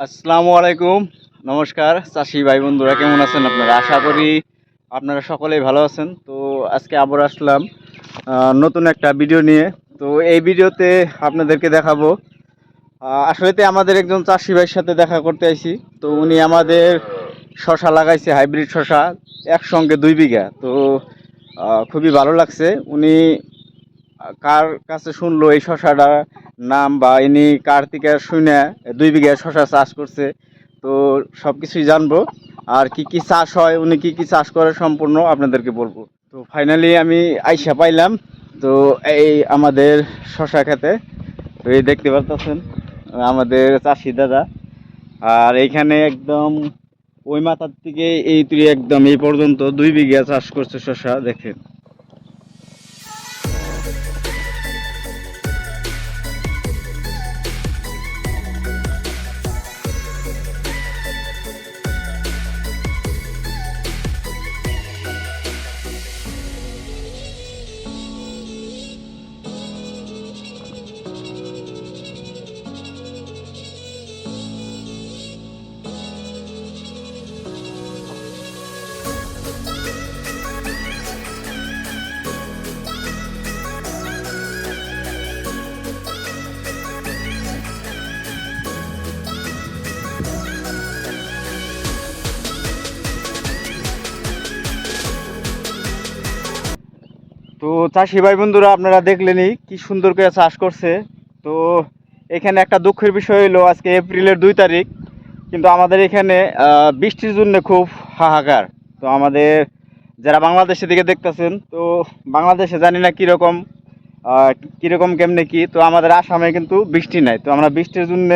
আসসালামু আলাইকুম। নমস্কার চাষি ভাই বন্ধুরা কেমন আছেন আপনারা? আশা করি আপনারা সকলেই ভালো আছেন। তো আজকে আবার আসলাম নতুন একটা ভিডিও নিয়ে। তো এই ভিডিওতে আপনাদেরকে দেখাবো আহ, আসলেতে আমাদের একজন চাষি ভাইয়ের সাথে দেখা করতে আইছি। তো উনি আমাদের শশা লাগাইছে হাইব্রিড শশা একসঙ্গে দুই বিঘা। তো খুবই ভালো লাগছে। উনি কার কাছে শুনলো এই শশাটার নাম বা ইনি কার শুনে দুই বিঘা শশা চাষ করছে, তো সব কিছুই জানব। আর কি কি চাষ হয়, উনি কি কি চাষ করে সম্পূর্ণ আপনাদেরকে বলব। তো ফাইনালি আমি আইসা পাইলাম, তো এই আমাদের শশা খেতে। তো এই দেখতে পারতেছেন, আমাদের চাষি দাদা। আর এইখানে একদম ওই মাথার থেকে এই তুই একদম এই পর্যন্ত দুই বিঘা চাষ করছে শশা দেখেন। তো চাষি ভাই বন্ধুরা আপনারা দেখলেনই কি সুন্দর করে চাষ করছে। তো এখানে একটা দুঃখের বিষয় হলো আজকে এপ্রিলের দুই তারিখ, কিন্তু আমাদের এখানে বৃষ্টির জন্য খুব হাহাকার। তো আমাদের যারা বাংলাদেশের দিকে দেখতেছেন, তো বাংলাদেশে জানি না কীরকম কীরকম কেমনে কি, তো আমাদের আসামে কিন্তু বৃষ্টি নাই। তো আমরা বৃষ্টির জন্য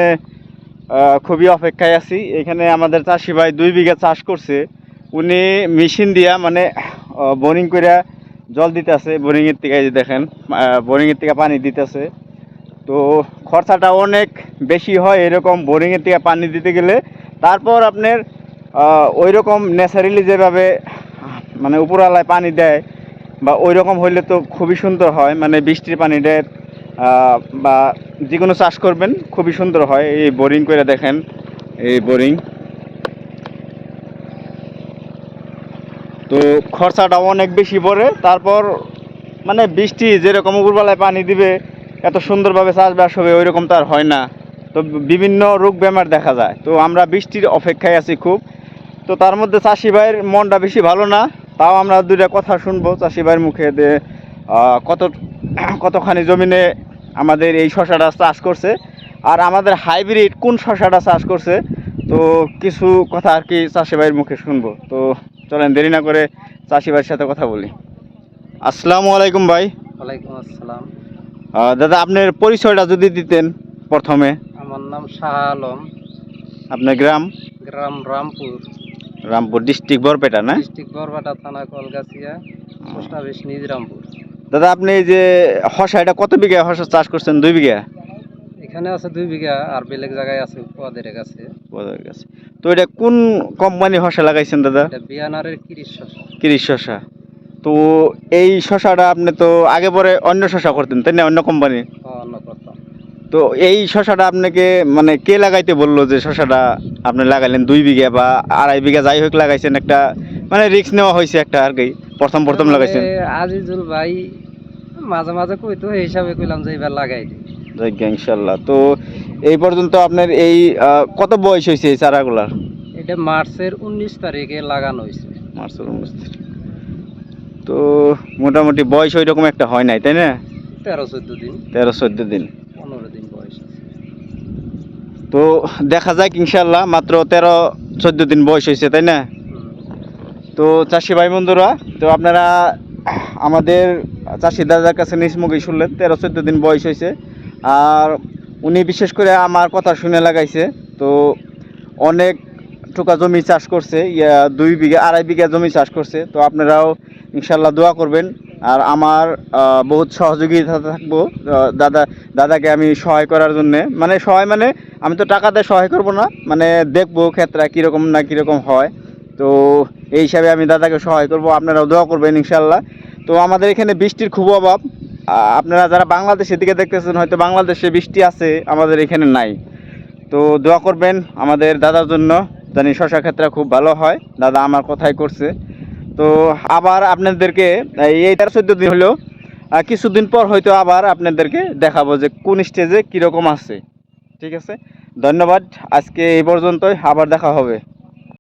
খুবই অপেক্ষায় আছি। এখানে আমাদের চাষি ভাই দুই বিঘা চাষ করছে। উনি মেশিন দিয়া মানে বোরিং করে জল দিতেছে বোরিংয়ের থেকে দেখেন বোরিংয়ের থেকে পানি দিতেছে তো খরচাটা অনেক বেশি হয় এরকম বোরিংয়ের থেকে পানি দিতে গেলে। তারপর আপনার ওই রকম ন্যাচারালি যেভাবে মানে উপরওয়ালায় পানি দেয় বা ওই রকম হইলে তো খুবই সুন্দর হয়। মানে বৃষ্টির পানি দেয় বা যে কোনো চাষ করবেন, খুবই সুন্দর হয়। এই বোরিং করে দেখেন, এই বোরিং। তো খরচাটা অনেক বেশি পড়ে। তারপর মানে বৃষ্টি যেরকম উপরবেলায় পানি দিবে, এত সুন্দরভাবে চাষবাস হবে ওই রকম তো আর হয় না। তো বিভিন্ন রোগ বেমার দেখা যায়। তো আমরা বৃষ্টির অপেক্ষায় আছি খুব। তো তার মধ্যে চাষি ভাইয়ের মনটা বেশি ভালো না, তাও আমরা দুইটা কথা শুনব চাষি ভাইয়ের মুখে যে কত, কতখানি জমিনে আমাদের এই শশাটা চাষ করছে। আর আমাদের হাইব্রিড কোন শশাটা চাষ করছে, তো কিছু কথা আর কি চাষি ভাইয়ের মুখে শুনব। তো চলেন দেরি না করে চাষি ভাইয়ের সাথে কথা বলি। আসসালামু আলাইকুম ভাই। ওয়ালাইকুম আসসালাম। দাদা আপনার পরিচয়টা যদি দিতেন প্রথমে। আমার নাম শাহ আলম। আপনার গ্রাম? গ্রাম রামপুর। রামপুর ডিস্ট্রিক্ট বরপেটা না? ডিস্ট্রিক্ট বরপেটা থানা কলগাছিয়া পোস্ট অফিস নিজ রামপুর। দাদা আপনি এই যে হসা এটা কত বিঘা হসা চাষ করছেন? দুই বিঘা? এখানে আছে দুই বিঘা আর বেলেগ জায়গায় আছে পদের কাছে। বোঝা গেছে তো এটা কোন কোম্পানি হসা লাগাইছেন দাদা? বিয়ানারের তিরিশ শশা কিরিশ শশা তো এই শশাটা আপনি তো আগে পরে অন্য শশা করতেন তাই না? অন্য কোম্পানি অন্য করতাম তো এই শশাটা আপনাকে মানে কে লাগাইতে বলল যে শশাটা আপনি লাগাইলেন দুই বিঘা বা আড়াই বিঘা যাই হোক লাগাইছেন একটা মানে রিস্ক নেওয়া হয়েছে একটা আর কি প্রথম প্রথম লাগাইছেন? মানে আজিজুল ভাই মাঝে মাঝে কইতো এই হিসাবে কইলাম যে এবার লাগাই দিই। যাক ইনশাল্লাহ। তো এই পর্যন্ত আপনার এই কত বয়স হয়েছে এই চারাগুলার? এটা মার্চের উনিশ তারিখে লাগানো হয়েছে। মার্চের উনিশ তারিখ। তো মোটামুটি বয়স ওই রকম একটা হয় নাই তাই না? তেরো চোদ্দ দিন। তেরো চোদ্দ দিন। পনেরো দিন বয়স তো দেখা যাক ইনশাল্লাহ মাত্র তেরো চোদ্দ দিন বয়স হয়েছে তাই না? তো চাষি ভাই বন্ধুরা তো আপনারা আমাদের চাষি দাদার কাছে নিসমুখী শুনলেন তেরো চোদ্দ দিন বয়স হয়েছে। আর উনি বিশেষ করে আমার কথা শুনে লাগাইছে। তো অনেক টুকা জমি চাষ করছে, ইয়া দুই বিঘা, আড়াই বিঘা জমি চাষ করছে। তো আপনারাও ইনশাল্লাহ দোয়া করবেন। আর আমার বহুত সহযোগিতা থাকব দাদা, দাদাকে আমি সহায় করার জন্যে। মানে সহায় মানে আমি তো টাকাতে সহায় করব না মানে দেখব ক্ষেত্রে কীরকম না কীরকম হয়। তো এই হিসাবে আমি দাদাকে সহায় করব, আপনারাও দোয়া করবেন ইনশাল্লাহ। তো আমাদের এখানে বৃষ্টির খুব অভাব। আপনারা যারা বাংলাদেশের দিকে দেখতেছেন হয়তো বাংলাদেশে বৃষ্টি আছে আমাদের এখানে নাই। তো দোয়া করবেন আমাদের দাদার জন্য জানি শশা ক্ষেত্রে খুব ভালো হয়। দাদা আমার কথাই করছে। তো আবার আপনাদেরকে এই এই তেরো চোদ্দ দিন হলো আহ, কিছুদিন পর হয়তো আবার আপনাদেরকে দেখাবো যে কোন স্টেজে কীরকম আছে। ঠিক আছে? ধন্যবাদ। আজকে এই পর্যন্তই আবার দেখা হবে।